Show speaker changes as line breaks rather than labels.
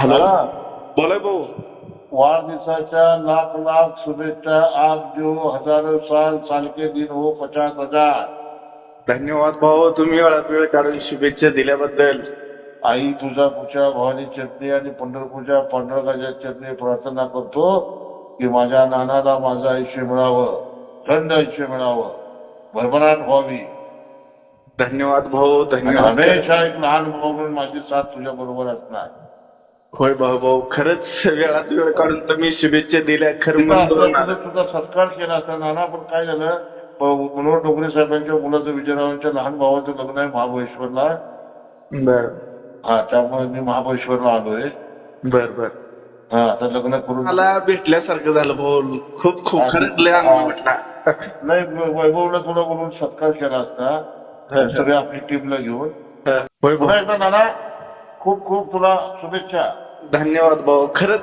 Hello. भाऊ.
वाढदिवसाच्या लाख लाख शुभेच्छा. आप जो हजारो साल साल के दिन हो पचास हजार
धन्यवाद भाऊ. तुम्ही वेळात वेळ काढून शुभेच्छा दिल्याबद्दल.
आई तुळजापूरच्या भवानी चटणी आणि पंढरपूरच्या पांडुरंगाच्या चटणी प्रार्थना करतो की माझ्या नानाला माझं आयुष्य मिळावं. थंड आयुष्य मिळावं. भरभराट व्हावी.
धन्यवाद भाऊ. धन्यवाद.
हमेशा एक लहान भाऊ म्हणून माझी साथ तुझ्या बरोबर असणार.
होय भाऊ भाऊ. खरंच वेळात वेळ काढून तुम्ही शुभेच्छा दिल्या. खरं
असलं तुझं तुझा सत्कार केला असता नाना पण काय झालं? मनोहर डोंगरे साहेबांच्या मुलाचं विजयरावांच्या लहान भावाचं लग्न आहे महाबळेश्वरला.
बर.
हा त्यामुळे मी महाबळेश्वरला आलोय.
बर बर.
हा आता लग्न करून
मला भेटल्यासारखं झालं भाऊ. खूप खूप खरंच लय आनंद वाटला
नाही वैभवला तुला बोलून सत्कार केला असता. सगळ्या आपली टीमला घेऊन.
होय
पुन्हा एकदा नाना खूप खूप तुला शुभेच्छा.
धन्यवाद भाऊ. खरंच